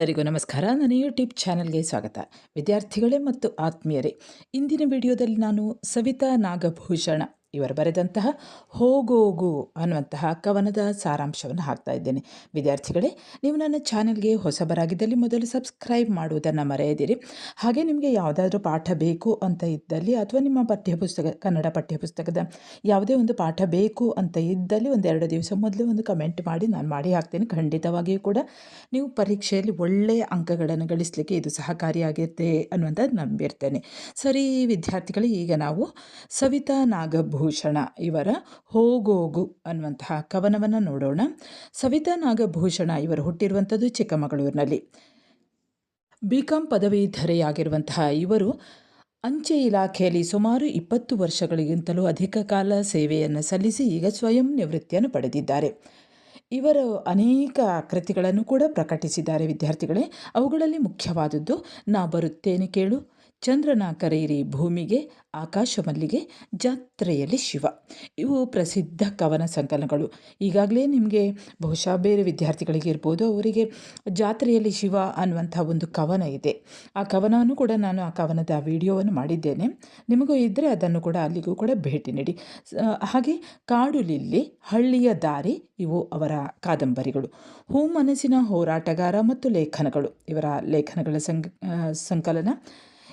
ಎಲ್ಲರಿಗೂ ನಮಸ್ಕಾರ. ನನ್ನ ಯೂಟ್ಯೂಬ್ ಚಾನಲ್ಗೆ ಸ್ವಾಗತ. ವಿದ್ಯಾರ್ಥಿಗಳೇ ಮತ್ತು ಆತ್ಮೀಯರೇ ಇಂದಿನ ವಿಡಿಯೋದಲ್ಲಿ ನಾನು ಸವಿತಾ ನಾಗಭೂಷಣ. ಇವರು ಬರೆದಂತಹ ಹೋಗೋಗು ಅನ್ನುವಂತಹ ಕವನದ ಸಾರಾಂಶವನ್ನು ಹಾಕ್ತಾ ಇದ್ದೇನೆ. ವಿದ್ಯಾರ್ಥಿಗಳೇ, ನೀವು ನನ್ನ ಚಾನೆಲ್ಗೆ ಹೊಸಬರಾಗಿದ್ದಲ್ಲಿ ಮೊದಲು ಸಬ್ಸ್ಕ್ರೈಬ್ ಮಾಡುವುದನ್ನು ಮರೆಯದಿರಿ. ಹಾಗೆ ನಿಮಗೆ ಯಾವುದಾದ್ರೂ ಪಾಠ ಬೇಕು ಅಂತ ಇದ್ದಲ್ಲಿ ಅಥವಾ ನಿಮ್ಮ ಪಠ್ಯಪುಸ್ತಕ, ಕನ್ನಡ ಪಠ್ಯಪುಸ್ತಕದ ಯಾವುದೇ ಒಂದು ಪಾಠ ಬೇಕು ಅಂತ ಇದ್ದಲ್ಲಿ ಒಂದೆರಡು ದಿವಸ ಮೊದಲು ಒಂದು ಕಮೆಂಟ್ ಮಾಡಿ, ನಾನು ಮಾಡಿ ಹಾಕ್ತೇನೆ. ಖಂಡಿತವಾಗಿಯೂ ಕೂಡ ನೀವು ಪರೀಕ್ಷೆಯಲ್ಲಿ ಒಳ್ಳೆಯ ಅಂಕಗಳನ್ನು ಗಳಿಸಲಿಕ್ಕೆ ಇದು ಸಹಕಾರಿಯಾಗಿರುತ್ತೆ ಅನ್ನುವಂಥದ್ದು ನಂಬಿರ್ತೇನೆ. ಸರಿ ವಿದ್ಯಾರ್ಥಿಗಳೇ, ಈಗ ನಾವು ಸವಿತಾ ನಾಗಭೂಷಣ ಇವರ ಹೋಗೋಗು ಅನ್ನುವಂತಹ ಕವನವನ್ನು ನೋಡೋಣ. ಸವಿತಾ ನಾಗಭೂಷಣ ಇವರು ಹುಟ್ಟಿರುವಂಥದ್ದು ಚಿಕ್ಕಮಗಳೂರಿನಲ್ಲಿ. ಬಿ ಕಾಂ ಪದವೀಧರೆಯಾಗಿರುವಂತಹ ಇವರು ಅಂಚೆ ಇಲಾಖೆಯಲ್ಲಿ ಸುಮಾರು ಇಪ್ಪತ್ತು ವರ್ಷಗಳಿಗಿಂತಲೂ ಅಧಿಕ ಕಾಲ ಸೇವೆಯನ್ನು ಸಲ್ಲಿಸಿ ಈಗ ಸ್ವಯಂ ನಿವೃತ್ತಿಯನ್ನು ಪಡೆದಿದ್ದಾರೆ. ಇವರು ಅನೇಕ ಕೃತಿಗಳನ್ನು ಕೂಡ ಪ್ರಕಟಿಸಿದ್ದಾರೆ ವಿದ್ಯಾರ್ಥಿಗಳೇ. ಅವುಗಳಲ್ಲಿ ಮುಖ್ಯವಾದದ್ದು, ನಾ ಬರುತ್ತೇನೆ ಕೇಳು. ಚಂದ್ರನ ಕರೆಯಿರಿ ಭೂಮಿಗೆ ಆಕಾಶ ಮಲ್ಲಿಗೆ ಜಾತ್ರೆಯಲ್ಲಿ ಶಿವ. ಇವು ಪ್ರಸಿದ್ಧ ಕವನ ಸಂಕಲನಗಳು. ಈಗಾಗಲೇ ನಿಮಗೆ ಬಹುಶಃ ಬೇರೆ ವಿದ್ಯಾರ್ಥಿಗಳಿಗೆ ಇರ್ಬೋದು, ಅವರಿಗೆ ಜಾತ್ರೆಯಲ್ಲಿ ಶಿವ ಅನ್ನುವಂಥ ಒಂದು ಕವನ ಇದೆ. ಆ ಕವನವನ್ನು ಕೂಡ ನಾನು ಆ ಕವನದ ವಿಡಿಯೋವನ್ನು ಮಾಡಿದ್ದೇನೆ. ನಿಮಗೂ ಇದ್ದರೆ ಅದನ್ನು ಕೂಡ ಅಲ್ಲಿಗೂ ಕೂಡ ಭೇಟಿ ನೀಡಿ. ಹಾಗೆ ಕಾಡು ಲಿಲ್ಲಿ ಹಳ್ಳಿಯ ದಾರಿ, ಇವು ಅವರ ಕಾದಂಬರಿಗಳು. ಹೂ ಮನಸ್ಸಿನ ಹೋರಾಟಗಾರ ಮತ್ತು ಲೇಖನಗಳು. ಇವರ ಲೇಖನಗಳ ಸಂಕ ಸಂಕಲನ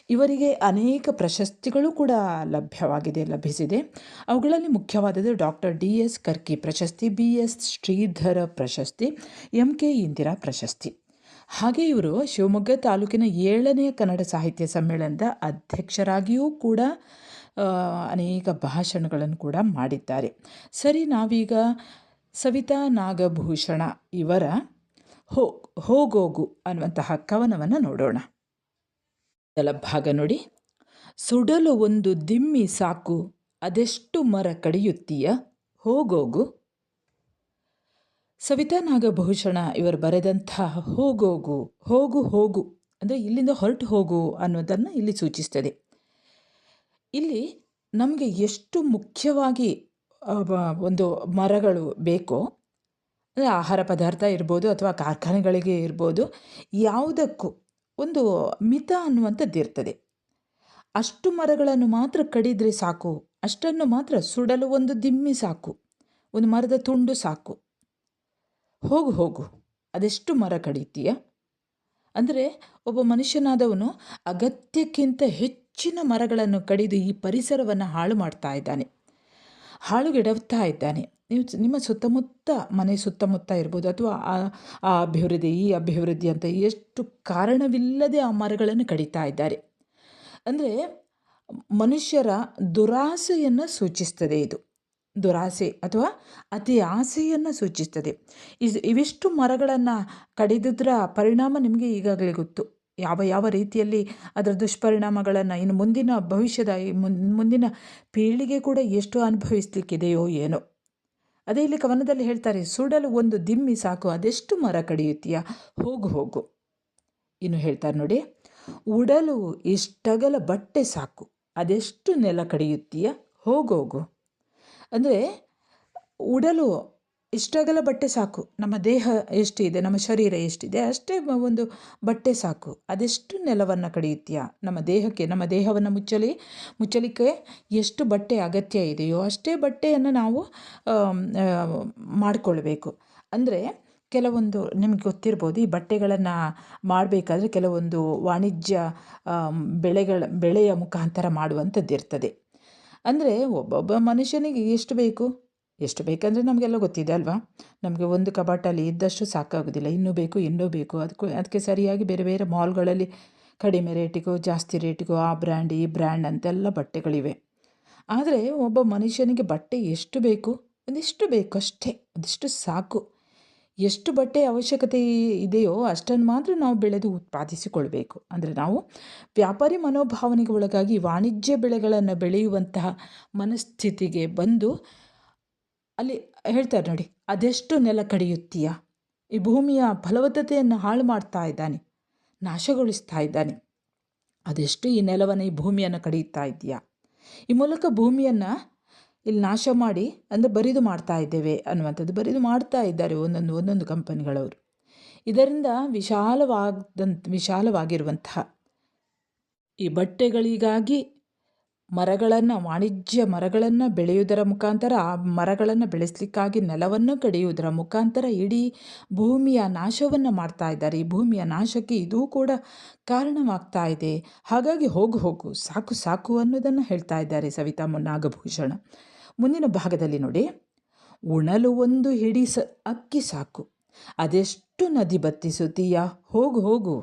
ಇವರಿಗೆ ಅನೇಕ ಪ್ರಶಸ್ತಿಗಳು ಕೂಡ ಲಭ್ಯವಾಗಿದೆ, ಲಭಿಸಿದೆ. ಅವುಗಳಲ್ಲಿ ಮುಖ್ಯವಾದದ್ದು ಡಾಕ್ಟರ್ ಡಿ ಎಸ್ ಕರ್ಕಿ ಪ್ರಶಸ್ತಿ, ಬಿ ಎಸ್ ಶ್ರೀಧರ ಪ್ರಶಸ್ತಿ, ಎಂ ಕೆ ಇಂದಿರಾ ಪ್ರಶಸ್ತಿ. ಹಾಗೆ ಇವರು ಶಿವಮೊಗ್ಗ ತಾಲೂಕಿನ ಏಳನೆಯ ಕನ್ನಡ ಸಾಹಿತ್ಯ ಸಮ್ಮೇಳನದ ಅಧ್ಯಕ್ಷರಾಗಿಯೂ ಕೂಡ ಅನೇಕ ಭಾಷಣಗಳನ್ನು ಕೂಡ ಮಾಡಿದ್ದಾರೆ. ಸರಿ, ನಾವೀಗ ಸವಿತಾ ನಾಗಭೂಷಣ ಇವರ ಹೋ, ಹೋಗೋಗು ಅನ್ನುವಂತಹ ಕವನವನ್ನು ನೋಡೋಣ. ಮೊದಲ ನೋಡಿ. ಸುಡಲು ಒಂದು ದಿಮ್ಮಿ ಸಾಕು, ಅದೆಷ್ಟು ಮರ ಕಡಿಯುತ್ತೀಯ? ಹೋಗೋಗು. ಸವಿತಾ ನಾಗಭೂಷಣ ಇವರು ಬರೆದಂಥ ಹೋಗೋಗು, ಹೋಗು ಹೋಗು, ಅಂದರೆ ಇಲ್ಲಿಂದ ಹೊರಟು ಹೋಗು ಅನ್ನೋದನ್ನು ಇಲ್ಲಿ ಸೂಚಿಸ್ತದೆ. ಇಲ್ಲಿ ನಮಗೆ ಎಷ್ಟು ಮುಖ್ಯವಾಗಿ ಒಂದು ಮರಗಳು ಬೇಕೋ, ಅಂದರೆ ಆಹಾರ ಪದಾರ್ಥ ಇರ್ಬೋದು ಅಥವಾ ಕಾರ್ಖಾನೆಗಳಿಗೆ ಇರ್ಬೋದು, ಯಾವುದಕ್ಕೂ ಒಂದು ಮಿತ ಅನ್ನುವಂಥದ್ದು ಇರ್ತದೆ. ಅಷ್ಟು ಮರಗಳನ್ನು ಮಾತ್ರ ಕಡಿದರೆ ಸಾಕು, ಅಷ್ಟನ್ನು ಮಾತ್ರ ಸುಡಲು ಒಂದು ದಿಮ್ಮಿ ಸಾಕು, ಒಂದು ಮರದ ತುಂಡು ಸಾಕು. ಹೋಗು ಹೋಗು, ಅದೆಷ್ಟು ಮರ ಕಡಿತೀಯ? ಅಂದರೆ ಒಬ್ಬ ಮನುಷ್ಯನಾದವನು ಅಗತ್ಯಕ್ಕಿಂತ ಹೆಚ್ಚಿನ ಮರಗಳನ್ನು ಕಡಿದು ಈ ಪರಿಸರವನ್ನು ಹಾಳು ಮಾಡ್ತಾ ಇದ್ದಾನೆ, ಹಾಳುಗೆಡವ್ತಾ ಇದ್ದಾನೆ. ನೀವು ನಿಮ್ಮ ಸುತ್ತಮುತ್ತ, ಮನೆ ಸುತ್ತಮುತ್ತ ಇರ್ಬೋದು ಅಥವಾ ಆ ಅಭಿವೃದ್ಧಿ, ಈ ಅಭಿವೃದ್ಧಿ ಅಂತ ಎಷ್ಟು ಕಾರಣವಿಲ್ಲದೆ ಆ ಮರಗಳನ್ನು ಕಡಿತಾ ಇದ್ದಾರೆ. ಅಂದರೆ ಮನುಷ್ಯರ ದುರಾಸೆಯನ್ನು ಸೂಚಿಸ್ತದೆ ಇದು. ದುರಾಸೆ ಅಥವಾ ಅತಿ ಆಸೆಯನ್ನು ಸೂಚಿಸ್ತದೆ. ಇಸ್, ಇವಿಷ್ಟು ಮರಗಳನ್ನು ಕಡಿದಿದ್ರ ಪರಿಣಾಮ ನಿಮಗೆ ಈಗಾಗಲೇ ಗೊತ್ತು. ಯಾವ ಯಾವ ರೀತಿಯಲ್ಲಿ ಅದರ ದುಷ್ಪರಿಣಾಮಗಳನ್ನು ಇನ್ನು ಮುಂದಿನ ಭವಿಷ್ಯದ, ಮುಂದಿನ ಪೀಳಿಗೆ ಕೂಡ ಎಷ್ಟು ಅನುಭವಿಸ್ಲಿಕ್ಕಿದೆಯೋ ಏನೋ. ಅದೇ ಇಲ್ಲಿ ಕವನದಲ್ಲಿ ಹೇಳ್ತಾರೆ, ಸುಡಲು ಒಂದು ದಿಮ್ಮಿ ಸಾಕು, ಅದೆಷ್ಟು ಮರ ಕಡಿಯುತ್ತೀಯ? ಹೋಗು ಹೋಗು. ಇನ್ನು ಹೇಳ್ತಾರೆ ನೋಡಿ, ಉಡಲು ಇಷ್ಟಗಲ ಬಟ್ಟೆ ಸಾಕು, ಅದೆಷ್ಟು ನೆಲ ಕಡಿಯುತ್ತೀಯ? ಹೋಗೋಗು ಅಂದರೆ ಉಡಲು ಇಷ್ಟಗಲ ಬಟ್ಟೆ ಸಾಕು. ನಮ್ಮ ದೇಹ ಎಷ್ಟಿದೆ, ನಮ್ಮ ಶರೀರ ಎಷ್ಟಿದೆ, ಅಷ್ಟೇ ಒಂದು ಬಟ್ಟೆ ಸಾಕು. ಅದೆಷ್ಟು ನೆಲವನ್ನು ಕಡಿಯುತ್ತೀಯ? ನಮ್ಮ ದೇಹಕ್ಕೆ, ನಮ್ಮ ದೇಹವನ್ನು ಮುಚ್ಚಲಿ, ಮುಚ್ಚಲಿಕ್ಕೆ ಎಷ್ಟು ಬಟ್ಟೆ ಅಗತ್ಯ ಇದೆಯೋ ಅಷ್ಟೇ ಬಟ್ಟೆಯನ್ನು ನಾವು ಮಾಡಿಕೊಳ್ಬೇಕು. ಅಂದರೆ ಕೆಲವೊಂದು ನಿಮಗೆ ಗೊತ್ತಿರ್ಬೋದು ಈ ಬಟ್ಟೆಗಳನ್ನು ಮಾಡಬೇಕಾದ್ರೆ ಕೆಲವೊಂದು ವಾಣಿಜ್ಯ ಬೆಳೆಗಳ, ಬೆಳೆಯ ಮುಖಾಂತರ ಮಾಡುವಂಥದ್ದು ಇರ್ತದೆ ಅಂದರೆ ಒಬ್ಬೊಬ್ಬ ಮನುಷ್ಯನಿಗೆ ಎಷ್ಟು ಬೇಕು? ಎಷ್ಟು ಬೇಕಂದರೆ ನಮಗೆಲ್ಲ ಗೊತ್ತಿದೆ ಅಲ್ವಾ? ನಮಗೆ ಒಂದು ಕಬಾಟಲ್ಲಿ ಇದ್ದಷ್ಟು ಸಾಕಾಗೋದಿಲ್ಲ. ಇನ್ನೂ ಬೇಕು ಇನ್ನೂ ಬೇಕು. ಅದಕ್ಕೂ, ಅದಕ್ಕೆ ಸರಿಯಾಗಿ ಬೇರೆ ಬೇರೆ ಮಾಲ್ಗಳಲ್ಲಿ ಕಡಿಮೆ ರೇಟಿಗೂ, ಜಾಸ್ತಿ ರೇಟಿಗೂ ಆ ಬ್ರ್ಯಾಂಡ್, ಈ ಬ್ರ್ಯಾಂಡ್ ಅಂತೆಲ್ಲ ಬಟ್ಟೆಗಳಿವೆ. ಆದರೆ ಒಬ್ಬ ಮನುಷ್ಯನಿಗೆ ಬಟ್ಟೆ ಎಷ್ಟು ಬೇಕು? ಒಂದಿಷ್ಟು ಬೇಕು ಅಷ್ಟೇ. ಒಂದಿಷ್ಟು ಸಾಕು. ಎಷ್ಟು ಬಟ್ಟೆ ಅವಶ್ಯಕತೆ ಇದೆಯೋ ಅಷ್ಟನ್ನು ಮಾತ್ರ ನಾವು ಬೆಳೆದು ಉತ್ಪಾದಿಸಿಕೊಳ್ಬೇಕು. ಅಂದರೆ ನಾವು ವ್ಯಾಪಾರಿ ಮನೋಭಾವನೆಗೆ ಒಳಗಾಗಿ ವಾಣಿಜ್ಯ ಬೆಳೆಗಳನ್ನು ಬೆಳೆಯುವಂತಹ ಮನಸ್ಥಿತಿಗೆ ಬಂದು ಅಲ್ಲಿ ಹೇಳ್ತಾರೆ ನೋಡಿ, ಅದೆಷ್ಟು ನೆಲ ಕಡಿಯುತ್ತೀಯ? ಈ ಭೂಮಿಯ ಫಲವತ್ತತೆಯನ್ನು ಹಾಳು ಮಾಡ್ತಾ ಇದ್ದಾನೆ, ನಾಶಗೊಳಿಸ್ತಾ ಇದ್ದಾನೆ. ಅದೆಷ್ಟು ಈ ನೆಲವನ್ನು, ಈ ಭೂಮಿಯನ್ನು ಕಡಿಯುತ್ತಾ ಇದೆಯಾ ಈ ಮೂಲಕ ಭೂಮಿಯನ್ನು ಇಲ್ಲಿ ನಾಶ ಮಾಡಿ ಅಂದರೆ ಬರಿದು ಮಾಡ್ತಾ ಇದ್ದೇವೆ ಅನ್ನುವಂಥದ್ದು. ಬರಿದು ಮಾಡ್ತಾ ಇದ್ದಾರೆ ಒಂದೊಂದು ಒಂದೊಂದು ಕಂಪನಿಗಳವರು. ಇದರಿಂದ ವಿಶಾಲವಾದಂಥ ವಿಶಾಲವಾಗಿರುವಂತಹ ಈ ಬಟ್ಟೆಗಳಿಗಾಗಿ ಮರಗಳನ್ನು, ವಾಣಿಜ್ಯ ಮರಗಳನ್ನು ಬೆಳೆಯುವುದರ ಮುಖಾಂತರ, ಆ ಮರಗಳನ್ನು ಬೆಳೆಸಲಿಕ್ಕಾಗಿ ನೆಲವನ್ನು ಕಡಿಯುವುದರ ಮುಖಾಂತರ ಇಡೀ ಭೂಮಿಯ ನಾಶವನ್ನು ಮಾಡ್ತಾ ಇದ್ದಾರೆ. ಈ ಭೂಮಿಯ ನಾಶಕ್ಕೆ ಇದೂ ಕೂಡ ಕಾರಣವಾಗ್ತಾ ಇದೆ. ಹಾಗಾಗಿ ಹೋಗು ಹೋಗು, ಸಾಕು ಸಾಕು ಅನ್ನೋದನ್ನು ಹೇಳ್ತಾ ಇದ್ದಾರೆ ಸವಿತಾ ನಾಗಭೂಷಣ. ಮುಂದಿನ ಭಾಗದಲ್ಲಿ ನೋಡಿ. ಉಣಲು ಒಂದು ಹಿಡಿ ಸ, ಅಕ್ಕಿ ಸಾಕು. ಅದೆಷ್ಟು ನದಿ ಬತ್ತಿಸುತ್ತೀಯ? ಹೋಗು ಹೋಗು.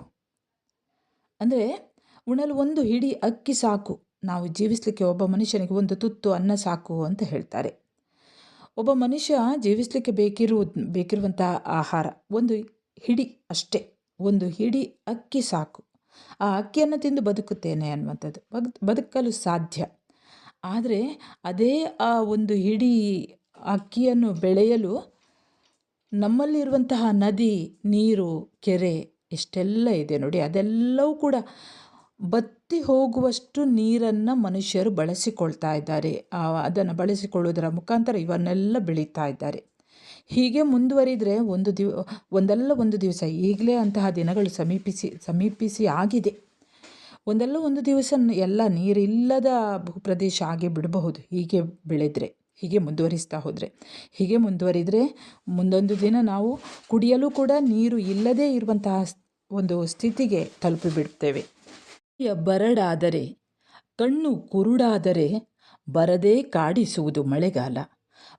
ಅಂದರೆ ಉಣಲು ಒಂದು ಹಿಡಿ ಅಕ್ಕಿ ಸಾಕು. ನಾವು ಜೀವಿಸಲಿಕ್ಕೆ ಒಬ್ಬ ಮನುಷ್ಯನಿಗೆ ಒಂದು ತುತ್ತು ಅನ್ನ ಸಾಕು ಅಂತ ಹೇಳ್ತಾರೆ. ಒಬ್ಬ ಮನುಷ್ಯ ಜೀವಿಸಲಿಕ್ಕೆ ಬೇಕಿರುವುದು ಬೇಕಿರುವಂತಹ ಆಹಾರ, ಒಂದು ಹಿಡಿ ಅಷ್ಟೇ, ಒಂದು ಹಿಡಿ ಅಕ್ಕಿ ಸಾಕು. ಆ ಅಕ್ಕಿಯನ್ನು ತಿಂದು ಬದುಕುತ್ತೇನೆ ಅನ್ನುವಂಥದ್ದು. ಬದು, ಬದುಕಲು ಸಾಧ್ಯ. ಆದರೆ ಅದೇ ಆ ಒಂದು ಹಿಡಿ ಅಕ್ಕಿಯನ್ನು ಬೆಳೆಯಲು ನಮ್ಮಲ್ಲಿರುವಂತಹ ನದಿ, ನೀರು, ಕೆರೆ ಇಷ್ಟೆಲ್ಲ ಇದೆ ನೋಡಿ, ಅದೆಲ್ಲವೂ ಕೂಡ ಬತ್ತಿ ಹೋಗುವಷ್ಟು ನೀರನ್ನು ಮನುಷ್ಯರು ಬಳಸಿಕೊಳ್ತಾ ಇದ್ದಾರೆ. ಅದನ್ನು ಬಳಸಿಕೊಳ್ಳುವುದರ ಮುಖಾಂತರ ಇವನ್ನೆಲ್ಲ ಬೆಳೀತಾ ಇದ್ದಾರೆ. ಹೀಗೆ ಮುಂದುವರಿದರೆ ಒಂದು ದಿವ, ಒಂದಲ್ಲ ಒಂದು ದಿವಸ, ಈಗಲೇ ಅಂತಹ ದಿನಗಳು ಸಮೀಪಿಸಿ ಸಮೀಪಿಸಿ ಆಗಿದೆ. ಒಂದಲ್ಲ ಒಂದು ದಿವಸ ಎಲ್ಲ ನೀರಿಲ್ಲದ ಭೂಪ್ರದೇಶ ಆಗಿ ಬಿಡಬಹುದು. ಹೀಗೆ ಬೆಳೆದರೆ, ಹೀಗೆ ಮುಂದುವರಿಸ್ತಾ ಹೋದರೆ. ಹೀಗೆ ಮುಂದುವರಿದರೆ ಮುಂದೊಂದು ದಿನ ನಾವು ಕುಡಿಯಲು ಕೂಡ ನೀರು ಇಲ್ಲದೇ ಇರುವಂತಹ ಒಂದು ಸ್ಥಿತಿಗೆ ತಲುಪಿಬಿಡ್ತೇವೆ. ಬರಡಾದರೆ, ಕಣ್ಣು ಕುರುಡಾದರೆ ಬರದೇ ಕಾಡಿಸುವುದು ಮಳೆಗಾಲ,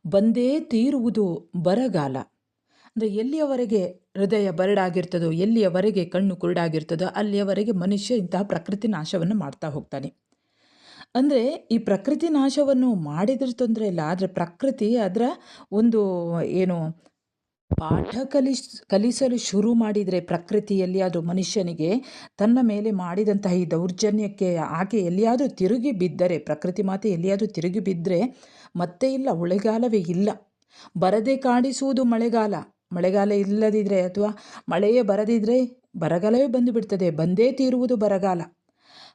ಬಂದೇ ತೀರುವುದು ಬರಗಾಲ. ಅಂದರೆ ಎಲ್ಲಿಯವರೆಗೆ ಹೃದಯ ಬರಡಾಗಿರ್ತದೋ, ಎಲ್ಲಿಯವರೆಗೆ ಕಣ್ಣು ಕುರುಡಾಗಿರ್ತದೋ, ಅಲ್ಲಿಯವರೆಗೆ ಮನುಷ್ಯ ಇಂತಹ ಪ್ರಕೃತಿ ನಾಶವನ್ನು ಮಾಡ್ತಾ ಹೋಗ್ತಾನೆ. ಅಂದರೆ ಈ ಪ್ರಕೃತಿ ನಾಶವನ್ನು ಮಾಡಿದ್ರೆ ತೊಂದರೆ ಇಲ್ಲ, ಆದರೆ ಪ್ರಕೃತಿ ಅದರ ಒಂದು ಏನು ಪಾಠ ಕಲಿಸ್, ಕಲಿಸಲು ಶುರು ಮಾಡಿದರೆ ಪ್ರಕೃತಿಯಲ್ಲಿ ಅದು ಮನುಷ್ಯನಿಗೆ ತನ್ನ ಮೇಲೆ ಮಾಡಿದಂತಹ ಈ ದೌರ್ಜನ್ಯಕ್ಕೆ ಆಕೆ ಎಲ್ಲಿಯಾದರೂ ತಿರುಗಿ ಬಿದ್ದರೆ, ಪ್ರಕೃತಿ ಮಾತೆ ಎಲ್ಲಿಯಾದರೂ ತಿರುಗಿ ಬಿದ್ದರೆ ಮತ್ತೆ ಇಲ್ಲ ಮಳೆಗಾಲವೇ ಇಲ್ಲ. ಬರದೆ ಕಾಣಿಸುವುದು ಮಳೆಗಾಲ. ಮಳೆಗಾಲ ಇಲ್ಲದಿದ್ದರೆ ಅಥವಾ ಮಳೆಯೇ ಬರದಿದ್ದರೆ ಬರಗಾಲವೇ ಬಂದು ಬಿಡ್ತದೆ ಬಂದೇ ತೀರುವುದು ಬರಗಾಲ.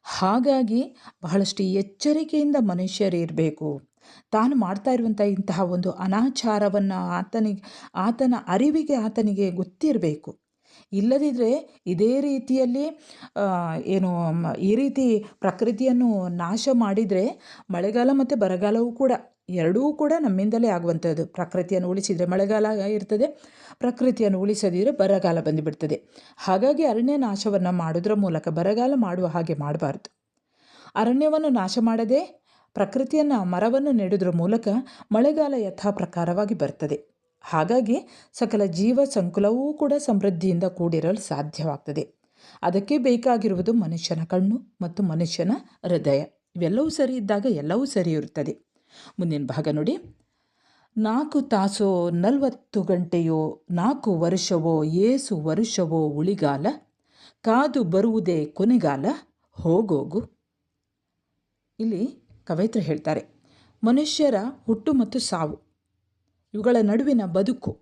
ಹಾಗಾಗಿ ಬಹಳಷ್ಟು ಎಚ್ಚರಿಕೆಯಿಂದ ಮನುಷ್ಯರು ಇರಬೇಕು. ತಾನು ಮಾಡ್ತಾ ಇರುವಂಥ ಇಂತಹ ಒಂದು ಅನಾಚಾರವನ್ನು ಆತನಿಗೆ, ಆತನ ಅರಿವಿಗೆ ಆತನಿಗೆ ಗೊತ್ತಿರಬೇಕು. ಇಲ್ಲದಿದ್ದರೆ ಇದೇ ರೀತಿಯಲ್ಲಿ ಏನು ಈ ರೀತಿ ಪ್ರಕೃತಿಯನ್ನು ನಾಶ ಮಾಡಿದರೆ ಮಳೆಗಾಲ ಮತ್ತು ಬರಗಾಲವೂ ಕೂಡ, ಎರಡೂ ಕೂಡ ನಮ್ಮಿಂದಲೇ ಆಗುವಂಥದ್ದು ಪ್ರಕೃತಿಯನ್ನು ಉಳಿಸಿದರೆ ಮಳೆಗಾಲ ಇರ್ತದೆ, ಪ್ರಕೃತಿಯನ್ನು ಉಳಿಸದಿದ್ದರೆ ಬರಗಾಲ ಬಂದುಬಿಡ್ತದೆ. ಹಾಗಾಗಿ ಅರಣ್ಯ ನಾಶವನ್ನು ಮಾಡೋದ್ರ ಮೂಲಕ ಬರಗಾಲ ಮಾಡುವ ಹಾಗೆ ಮಾಡಬಾರ್ದು. ಅರಣ್ಯವನ್ನು ನಾಶ ಮಾಡದೆ ಪ್ರಕೃತಿಯನ್ನು ಮರವನ್ನು ನೆಡುವುದರ ಮೂಲಕ ಮಳೆಗಾಲ ಯಥಾ ಪ್ರಕಾರವಾಗಿ ಬರ್ತದೆ. ಹಾಗಾಗಿ ಸಕಲ ಜೀವ ಸಂಕುಲವೂ ಕೂಡ ಸಮೃದ್ಧಿಯಿಂದ ಕೂಡಿರಲು ಸಾಧ್ಯವಾಗ್ತದೆ. ಅದಕ್ಕೆ ಬೇಕಾಗಿರುವುದು ಮನುಷ್ಯನ ಕಣ್ಣು ಮತ್ತು ಮನುಷ್ಯನ ಹೃದಯ. ಇವೆಲ್ಲವೂ ಸರಿ ಇದ್ದಾಗ ಎಲ್ಲವೂ ಸರಿ ಇರುತ್ತದೆ. ಮುಂದಿನ ಭಾಗ ನೋಡಿ. ನಾಲ್ಕು ತಾಸೋ ನಲವತ್ತು ಗಂಟೆಯೋ, ನಾಲ್ಕು ವರ್ಷವೋ, ಏಸು ವರ್ಷವೋ ಉಳಿಗಾಲ, ಕಾದು ಬರುವುದೇ ಕೊನೆಗಾಲ, ಹೋಗೋಗು. ಇಲ್ಲಿ ಕವಯಿತ್ರಿ ಹೇಳ್ತಾರೆ. ಮನುಷ್ಯರ ಹುಟ್ಟು ಮತ್ತು ಸಾವು, ಇವುಗಳ ನಡುವಿನ ಬದುಕು,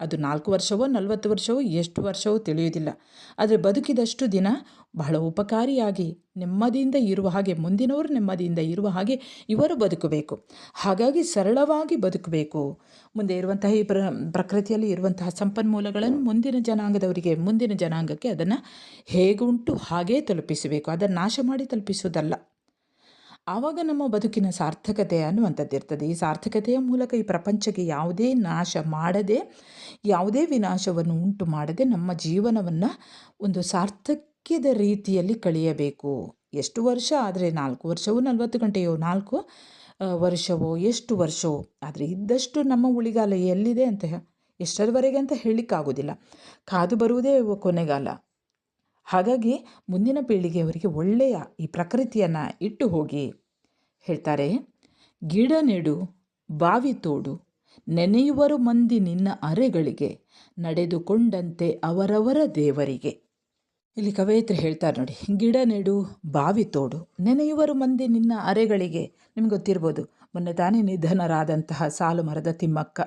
ಅದು ನಾಲ್ಕು ವರ್ಷವೋ ನಲವತ್ತು ವರ್ಷವೋ ಎಷ್ಟು ವರ್ಷವೋ ತಿಳಿಯುವುದಿಲ್ಲ. ಆದರೆ ಬದುಕಿದಷ್ಟು ದಿನ ಬಹಳ ಉಪಕಾರಿಯಾಗಿ ನೆಮ್ಮದಿಯಿಂದ ಇರುವ ಹಾಗೆ, ಮುಂದಿನವರು ನೆಮ್ಮದಿಯಿಂದ ಇರುವ ಹಾಗೆ ಇವರು ಬದುಕಬೇಕು. ಹಾಗಾಗಿ ಸರಳವಾಗಿ ಬದುಕಬೇಕು. ಮುಂದೆ ಇರುವಂತಹ ಈ ಪ್ರ, ಪ್ರಕೃತಿಯಲ್ಲಿ ಇರುವಂತಹ ಸಂಪನ್ಮೂಲಗಳನ್ನು ಮುಂದಿನ ಜನಾಂಗದವರಿಗೆ, ಮುಂದಿನ ಜನಾಂಗಕ್ಕೆ ಅದನ್ನು ಹೇಗುಂಟು ಹಾಗೇ ತಲುಪಿಸಬೇಕು. ಅದನ್ನು ನಾಶ ಮಾಡಿ ತಲುಪಿಸುವುದಲ್ಲ. ಆವಾಗ ನಮ್ಮ ಬದುಕಿನ ಸಾರ್ಥಕತೆ ಅನ್ನುವಂಥದ್ದು ಇರ್ತದೆ. ಈ ಸಾರ್ಥಕತೆಯ ಮೂಲಕ ಈ ಪ್ರಪಂಚಕ್ಕೆ ಯಾವುದೇ ನಾಶ ಮಾಡದೆ, ಯಾವುದೇ ವಿನಾಶವನ್ನು ಉಂಟು ಮಾಡದೆ ನಮ್ಮ ಜೀವನವನ್ನು ಒಂದು ಸಾರ್ಥಕ್ಯದ ರೀತಿಯಲ್ಲಿ ಕಳೆಯಬೇಕು. ಎಷ್ಟು ವರ್ಷ ಆದರೆ ನಾಲ್ಕು ವರ್ಷವೋ ನಲವತ್ತು ಗಂಟೆಯೋ, ನಾಲ್ಕು ವರ್ಷವೋ, ಎಷ್ಟು ವರ್ಷವೋ, ಆದರೆ ಇದ್ದಷ್ಟು ನಮ್ಮ ಉಳಿಗಾಲ ಎಲ್ಲಿದೆ ಅಂತ ಎಷ್ಟರವರೆಗೆ ಅಂತ ಹೇಳಲಿಕ್ಕಾಗೋದಿಲ್ಲ ಕಾದು ಬರುವುದೇ ಕೊನೆಗಾಲ. ಹಾಗಾಗಿ ಮುಂದಿನ ಪೀಳಿಗೆಯವರಿಗೆ ಒಳ್ಳೆಯ ಈ ಪ್ರಕೃತಿಯನ್ನು ಇಟ್ಟು ಹೋಗಿ ಹೇಳ್ತಾರೆ, ಗಿಡ ನೆಡು, ಬಾವಿ ತೋಡು, ನೆನೆಯುವರು ಮಂದಿ ನಿನ್ನ ಅರೆಗಳಿಗೆ, ನಡೆದುಕೊಂಡಂತೆ ಅವರವರ ದೇವರಿಗೆ. ಇಲ್ಲಿ ಕವಯಿತ್ರಿ ಹೇಳ್ತಾರೆ ನೋಡಿ, ಗಿಡ ನೆಡು, ಬಾವಿ ತೋಡು, ನೆನೆಯುವರು ಮಂದಿ ನಿನ್ನ ಅರೆಗಳಿಗೆ. ನಿಮ್ಗೆ ಗೊತ್ತಿರ್ಬೋದು, ಮೊನ್ನೆ ತಾನೇ ನಿಧನರಾದಂತಹ ಸಾಲು ಮರದ ತಿಮ್ಮಕ್ಕ.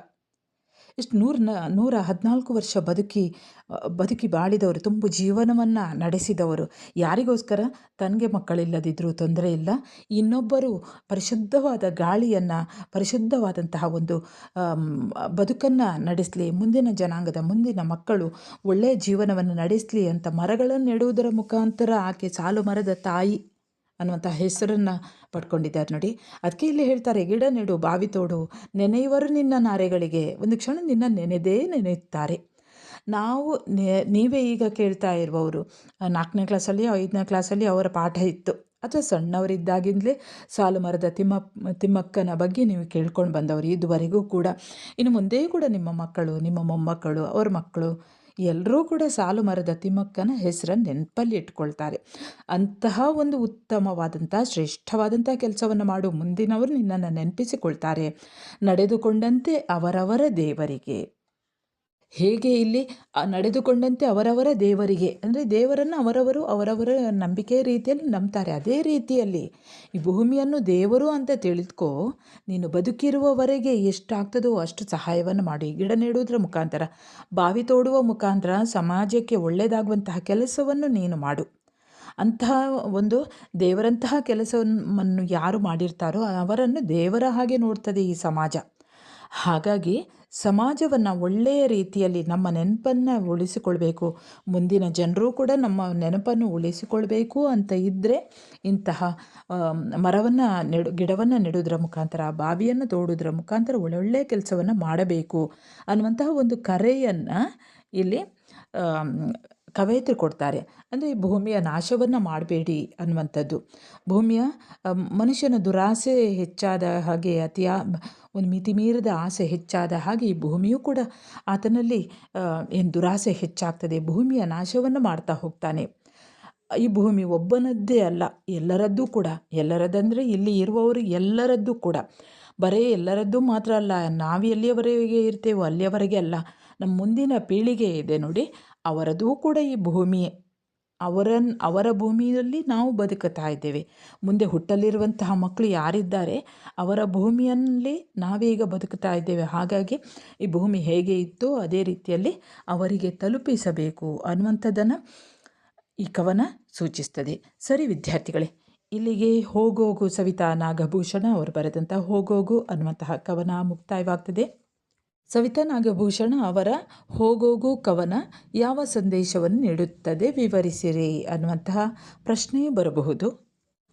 ಇಷ್ಟು ನೂರ ನೂರ ಹದಿನಾಲ್ಕು ವರ್ಷ ಬದುಕಿ ಬದುಕಿ ಬಾಳಿದವರು, ತುಂಬ ಜೀವನವನ್ನು ನಡೆಸಿದವರು. ಯಾರಿಗೋಸ್ಕರ? ತನಗೆ ಮಕ್ಕಳಿಲ್ಲದಿದ್ದರೂ ತೊಂದರೆ ಇಲ್ಲ. ಇನ್ನೊಬ್ಬರು ಪರಿಶುದ್ಧವಾದ ಗಾಳಿಯನ್ನು, ಪರಿಶುದ್ಧವಾದಂತಹ ಒಂದು ಬದುಕನ್ನು ನಡೆಸಲಿ, ಮುಂದಿನ ಜನಾಂಗದ ಮುಂದಿನ ಮಕ್ಕಳು ಒಳ್ಳೆಯ ಜೀವನವನ್ನು ನಡೆಸಲಿ ಅಂತ ಮರಗಳನ್ನು ನೆಡುವುದರ ಮುಖಾಂತರ ಆಕೆ ಸಾಲು ಮರದ ತಾಯಿ. ಅನ್ನುವಂಥ ಹೆಸರನ್ನು ಪಡ್ಕೊಂಡಿದ್ದಾರೆ ನೋಡಿ. ಅದಕ್ಕೆ ಇಲ್ಲಿ ಹೇಳ್ತಾರೆ, ಗಿಡ ನೆಡು, ಬಾವಿ ತೋಡು, ನೆನೆಯುವರು ನಿನ್ನ ನಾರೆಗಳಿಗೆ. ಒಂದು ಕ್ಷಣ ನಿನ್ನ ನೆನೆದೇ ನೆನೆಯುತ್ತಾರೆ. ನಾವು ನೀವೇ ಈಗ ಕೇಳ್ತಾ ಇರುವವರು ನಾಲ್ಕನೇ ಕ್ಲಾಸಲ್ಲಿ ಐದನೇ ಕ್ಲಾಸಲ್ಲಿ ಅವರ ಪಾಠ ಇತ್ತು. ಅಥವಾ ಸಣ್ಣವರಿದ್ದಾಗಿಂದಲೇ ಸಾಲು ಮರದ ತಿಮ್ಮ, ತಿಮ್ಮಕ್ಕನ ಬಗ್ಗೆ ನೀವು ಕೇಳ್ಕೊಂಡು ಬಂದವರು ಇದುವರೆಗೂ ಕೂಡ. ಇನ್ನು ಮುಂದೆಯೂ ಕೂಡ ನಿಮ್ಮ ಮಕ್ಕಳು, ನಿಮ್ಮ ಮೊಮ್ಮಕ್ಕಳು, ಅವ್ರ ಮಕ್ಕಳು ಎಲ್ಲರೂ ಕೂಡ ಸಾಲು ಮರದ ತಿಮ್ಮಕ್ಕನ ಹೆಸರನ್ನು ನೆನಪಲ್ಲಿ ಇಟ್ಕೊಳ್ತಾರೆ. ಅಂತಹ ಒಂದು ಉತ್ತಮವಾದಂಥ, ಶ್ರೇಷ್ಠವಾದಂಥ ಕೆಲಸವನ್ನು ಮಾಡು ಮುಂದಿನವರು ನಿನ್ನನ್ನು ನೆನಪಿಸಿಕೊಳ್ತಾರೆ. ನಡೆದುಕೊಂಡಂತೆ ಅವರವರ ದೇವರಿಗೆ. ಹೇಗೆ ಇಲ್ಲಿ ನಡೆದುಕೊಂಡಂತೆ ಅವರವರ ದೇವರಿಗೆ. ಅಂದರೆ ದೇವರನ್ನು ಅವರವರು ಅವರವರ ನಂಬಿಕೆಯ ರೀತಿಯಲ್ಲಿ ನಂಬ್ತಾರೆ. ಅದೇ ರೀತಿಯಲ್ಲಿ ಈ ಭೂಮಿಯನ್ನು ದೇವರು ಅಂತ ತಿಳಿದುಕೋ, ನೀನು ಬದುಕಿರುವವರೆಗೆ ಎಷ್ಟಾಗ್ತದೋ ಅಷ್ಟು ಸಹಾಯವನ್ನು ಮಾಡಿ. ಗಿಡ ನೆಡುವುದರ ಮುಖಾಂತರ, ಬಾವಿ ತೋಡುವ ಮುಖಾಂತರ ಸಮಾಜಕ್ಕೆ ಒಳ್ಳೆಯದಾಗುವಂತಹ ಕೆಲಸವನ್ನು ನೀನು ಮಾಡು. ಅಂತಹ ಒಂದು ದೇವರಂತಹ ಕೆಲಸವನ್ನು ಯಾರು ಮಾಡಿರ್ತಾರೋ ಅವರನ್ನು ದೇವರ ಹಾಗೆ ನೋಡ್ತದೆ ಈ ಸಮಾಜ. ಹಾಗಾಗಿ ಸಮಾಜವನ್ನು ಒಳ್ಳೆಯ ರೀತಿಯಲ್ಲಿ ನಮ್ಮ ನೆನಪನ್ನು ಉಳಿಸಿಕೊಳ್ಬೇಕು. ಮುಂದಿನ ಜನರು ಕೂಡ ನಮ್ಮ ನೆನಪನ್ನು ಉಳಿಸಿಕೊಳ್ಬೇಕು ಅಂತ ಇದ್ದರೆ ಇಂತಹ ಮರವನ್ನು ನೆಡು, ಗಿಡವನ್ನು ನೆಡೋದ್ರ ಮುಖಾಂತರ ಬಾವಿಯನ್ನು ತೋಡೋದ್ರ ಮುಖಾಂತರ ಒಳ್ಳೊಳ್ಳೆಯ ಕೆಲಸವನ್ನು ಮಾಡಬೇಕು ಅನ್ನುವಂತಹ ಒಂದು ಕರೆಯನ್ನು ಇಲ್ಲಿ ಕವಯಿತ್ರಿ ಕೊಡ್ತಾರೆ. ಅಂದರೆ ಈ ಭೂಮಿಯ ನಾಶವನ್ನು ಮಾಡಬೇಡಿ ಅನ್ನುವಂಥದ್ದು. ಭೂಮಿಯ ಮನುಷ್ಯನ ದುರಾಸೆ ಹೆಚ್ಚಾದ ಹಾಗೆ ಅತಿಯಾ ಒಂದು ಮಿತಿ ಮೀರಿದ ಆಸೆ ಹೆಚ್ಚಾದ ಹಾಗೆ ಈ ಭೂಮಿಯೂ ಕೂಡ ಆತನಲ್ಲಿ ಏನು ದುರಾಸೆ ಹೆಚ್ಚಾಗ್ತದೆ, ಭೂಮಿಯ ನಾಶವನ್ನು ಮಾಡ್ತಾ ಹೋಗ್ತಾನೆ. ಈ ಭೂಮಿ ಒಬ್ಬನದ್ದೇ ಅಲ್ಲ, ಎಲ್ಲರದ್ದೂ ಕೂಡ. ಎಲ್ಲರದ್ದಂದರೆ ಇಲ್ಲಿ ಇರುವವರು ಎಲ್ಲರದ್ದು ಕೂಡ. ಬರೇ ಎಲ್ಲರದ್ದು ಮಾತ್ರ ಅಲ್ಲ, ನಾವು ಎಲ್ಲಿಯವರೆಗೆ ಇರ್ತೇವೋ ಅಲ್ಲಿಯವರೆಗೆ ಅಲ್ಲ. ನಮ್ಮ ಮುಂದಿನ ಪೀಳಿಗೆ ಇದೆ ನೋಡಿ ಅವರದೂ ಕೂಡ ಈ ಭೂಮಿಯೇ ಅವರನ್, ಅವರ ಭೂಮಿಯಲ್ಲಿ ನಾವು ಬದುಕುತ್ತಾ ಇದ್ದೇವೆ. ಮುಂದೆ ಹುಟ್ಟಲಿರುವಂತಹ ಮಕ್ಕಳು ಯಾರಿದ್ದಾರೆ, ಅವರ ಭೂಮಿಯಲ್ಲಿ ನಾವೀಗ ಬದುಕುತ್ತಾ ಇದ್ದೇವೆ. ಹಾಗಾಗಿ ಈ ಭೂಮಿ ಹೇಗೆ ಇತ್ತೋ ಅದೇ ರೀತಿಯಲ್ಲಿ ಅವರಿಗೆ ತಲುಪಿಸಬೇಕು ಅನ್ನುವಂಥದ್ದನ್ನು ಈ ಕವನ ಸೂಚಿಸ್ತದೆ. ಸರಿ ವಿದ್ಯಾರ್ಥಿಗಳೇ, ಇಲ್ಲಿಗೆ ಹೋಗೋಗು ಸವಿತಾ ನಾಗಭೂಷಣ ಅವರು ಬರೆದಂಥ ಹೋಗೋಗು ಅನ್ನುವಂತಹ ಕವನ ಮುಕ್ತಾಯವಾಗ್ತದೆ. ಸವಿತಾ ನಾಗಭೂಷಣ ಅವರ ಹೋಗೋಗು ಕವನ ಯಾವ ಸಂದೇಶವನ್ನು ನೀಡುತ್ತದೆ ವಿವರಿಸಿರಿ ಅನ್ನುವಂತಹ ಪ್ರಶ್ನೆಯೂ ಬರಬಹುದು.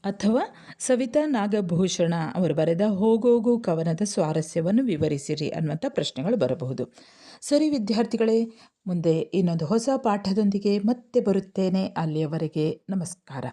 ಅಥವಾ ಸವಿತಾ ನಾಗಭೂಷಣ ಅವರು ಬರೆದ ಹೋಗೋಗು ಕವನದ ಸ್ವಾರಸ್ಯವನ್ನು ವಿವರಿಸಿರಿ ಅನ್ನುವಂಥ ಪ್ರಶ್ನೆಗಳು ಬರಬಹುದು. ಸರಿ ವಿದ್ಯಾರ್ಥಿಗಳೇ, ಮುಂದೆ ಇನ್ನೊಂದು ಹೊಸ ಪಾಠದೊಂದಿಗೆ ಮತ್ತೆ ಬರುತ್ತೇನೆ. ಅಲ್ಲಿಯವರೆಗೆ ನಮಸ್ಕಾರ.